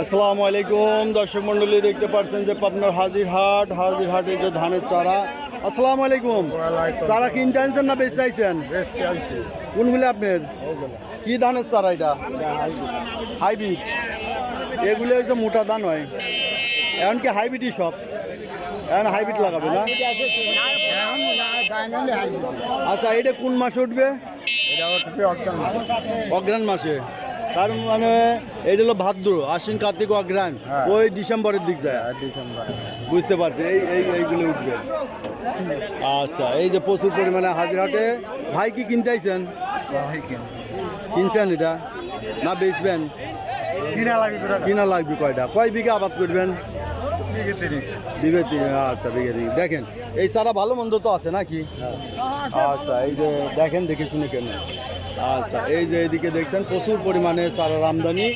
আসসালামু আলাইকুম দর্শক মন্ডলী দেখতে পাচ্ছেন যে পাবনার হাজির হাট হাজির হাটে যে ধানের চারা। আসসালামু আলাইকুম। চারা কিনতে আনছেন না বেচতে আইছেন? কোনগুলো আপনার? কি ধানের চারা এটা? হাইব্রিড। এগুলো হচ্ছে মোটা ধান হয়। এখন কি হাইব্রিডই সব? এখন হাইব্রিড লাগাবে না? আচ্ছা এটা কোন মাসে উঠবে? অগ্রাণ মাসে তার মানে এটা হলো ভাদ্র আশ্বিন কার্তিক অগ্রাণ হ্যাঁ। ওই ডিসেম্বরের দিক যায়। বুঝতে পারছি এই এই এইগুলো উঠবে। আচ্ছা এই যে প্রচুর পরিমাণে হাজিরহাটে ভাই কি কিনতে আইছেন? কিনছেন এটা? না বেচবেন? কিনা লাগে কিনা লাগবে কয়টা? কয় বিঘা আবাদ করবেন? বিঘে আচ্ছা বিঘে দেখেন এই সারা ভালো মন্দ তো আছে নাকি? আচ্ছা এই যে দেখেন দেখে শুনে কেন? আচ্ছা এই যে এইদিকে দেখছেন প্রচুর পরিমাণে চারার আমদানি।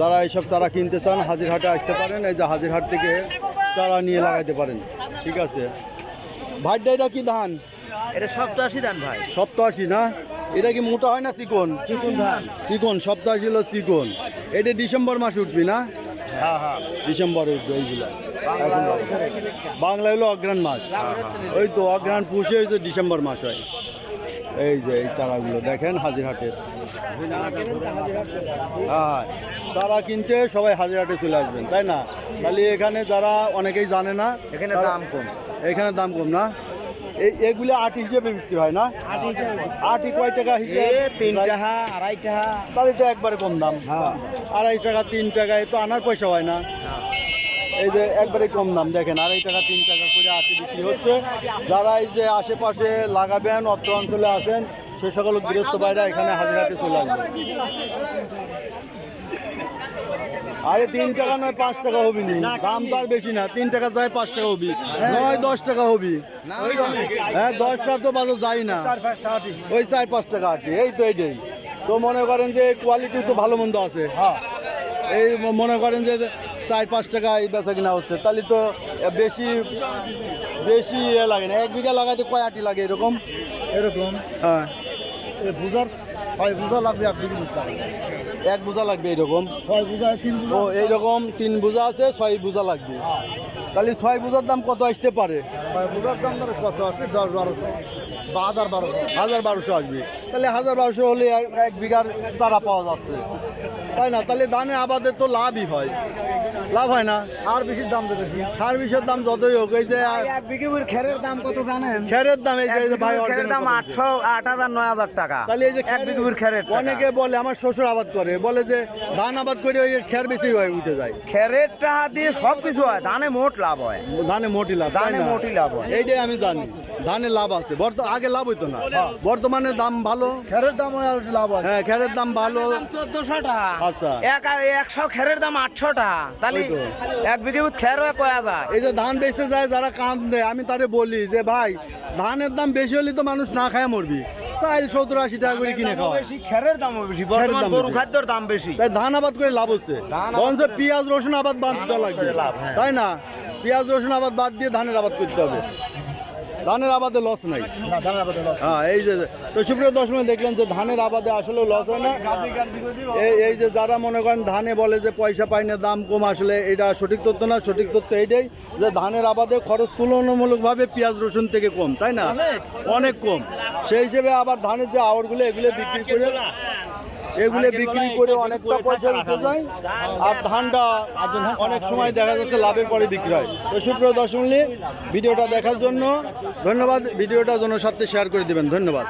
যারা এইসব চারা কিনতে চান হাজিরহাটে আসতে পারেন। এই যে হাজিরহাট থেকে চারা নিয়ে লাগাইতে পারেন। ঠিক আছে। ভাইটা এটা কি ধান? এটা সপ্তাশি দান ভাই। সপ্তাশি না? এটা কি মোটা হয় না চিকন? চিকুন ধান। চিকন সপ্তাশি হলো চিকন। এটা ডিসেম্বর মাসে উঠবি না? হ্যাঁ হ্যাঁ। ডিসেম্বরে উঠবে এইগুলা বাংলা হলো অগ্রাণ মাস। ওই তো অগ্রাণ পুষে ওই তো ডিসেম্বর মাস হয়। এই যে এই চারাগুলো দেখেন হাজিরহাটের। হ্যাঁ চারা কিনতে সবাই হাজিরহাটে চলে আসবেন তাই না? খালি এখানে যারা অনেকেই জানে না এখানে দাম কম। এখানে দাম কম না? এই এগুলো আট হিসেবে বিক্রি হয় না? আটি কয় টাকা হিসেবে? তিন টাকা আড়াই টাকা। তাহলে তো একবারে কম দাম। হ্যাঁ। আড়াই টাকা তিন টাকা তো আনার পয়সা হয় না। এই যে একবারে কম দাম দেখেন আড়াই টাকা তিন টাকা করে আটি বিক্রি হচ্ছে। যারা এই যে আশেপাশে লাগাবেন অত্র অঞ্চলে আছেন সে সকল গৃহস্থ ভাইরা এখানে হাজিরাতে চলে আসবে। আরে তিন টাকা নয় পাঁচ টাকা হবি নি। দাম তো আর বেশি না তিন টাকা যায় পাঁচ টাকা হবি। নয় দশ টাকা হবি। হ্যাঁ দশ টাকা তো বাজার যায় না। ওই চার পাঁচ টাকা আটি এই তো এইটাই তো মনে করেন যে কোয়ালিটি তো ভালো মন্দ আছে। এই মনে করেন যে চার পাঁচ টাকা এই বেচা কিনা হচ্ছে। তাহলে তো বেশি বেশি ইয়ে লাগে না। এক বিঘা লাগাতে কয় আটি লাগে এরকম? এরকম? হ্যাঁ। বুঝার ছয় বুঝা লাগবে এক বিঘি এক বোঝা লাগবে এইরকম। ছয় বোঝা তিন ও এইরকম তিন বোঝা আছে ছয় বোঝা লাগবে। তাহলে ছয় বোঝার দাম কত আসতে পারে? ছয় বোঝার দাম কত আসবে? দশ বারোশো। বা হাজার বারোশো। হাজার বারোশো আসবে। তাহলে হাজার বারোশো হলে এক- বিঘার চারা পাওয়া যাচ্ছে। তাই না? তাহলে ধানের আবাদের তো লাভই হয়। লাভ হয় না। আর বেশি দাম দেবে বেশি। সার বিষের দাম যতই হোক এই যে আর এক বিঘে খেরের দাম কত জানেন? খেরের দাম এই যে ভাই খেরের দাম। আটশো আট হাজার নয় হাজার টাকা। তাহলে এই যে এক বিঘে খেরের অনেকে বলে আমার শ্বশুর আবাদ করে বলে যে ধান আবাদ করে ওই যে খের বেশি হয় উঠে যায়। খেরের টাকা দিয়ে সব কিছু হয় ধানে মোট লাভ হয়। ধানে মোটই লাভ ধানে না? মোটি লাভ হয়। এইটাই আমি জানি। ধানে লাভ আছে। বর্ত আগে লাভ হইতো না। বর্তমানে দাম ভালো। খেরের দাম আর লাভ আছে। হ্যাঁ খেরের দাম ভালো। চোদ্দশো টাকা আচ্ছা। এক একশো খেরের দাম আটশো টাকা তাহলে তো। এক বিঘে খের কয় হাজার? এই যে ধান বেচতে যায় যারা কাঁদে আমি তারে বলি যে ভাই ধানের দাম বেশি হলে তো মানুষ না খায় মরবি। চাইল সত্তর আশি টাকা করে কিনে খাওয়া। বেশি খেরের দামও বেশি। বর্তমান দাম গরু। খাদ্যর দাম বেশি। তাই ধান আবাদ করে লাভ হচ্ছে। ধান বরঞ্চ পেঁয়াজ রসুন আবাদ বাদ দিতে লাগবে। হ্যাঁ। তাই না? পেঁয়াজ রসুন আবাদ বাদ দিয়ে ধানের আবাদ করতে হবে। ধানের আবাদে লস নাই। হ্যাঁ এই যে তো সুপ্রিয় দশমে দেখলেন যে ধানের আবাদে আসলে লস হয় না। এই এই যে যারা মনে করেন ধানে বলে যে পয়সা পায় না দাম কম আসলে এটা সঠিক তথ্য না সঠিক তথ্য এইটাই যে ধানের আবাদে খরচ তুলনামূলকভাবে পেঁয়াজ রসুন থেকে কম তাই না? অনেক। কম। সেই হিসেবে আবার ধানের যে আওয়ারগুলো এগুলো বিক্রি করে এগুলো বিক্রি করে অনেকটা পয়সা উঠে যায়। আর ধানটা অনেক সময় দেখা যাচ্ছে লাভের পরে বিক্রি হয় তো সুপ্রিয় দর্শক ভিডিওটা দেখার জন্য ধন্যবাদ। ভিডিওটা জনস্বার্থে শেয়ার করে দেবেন। ধন্যবাদ।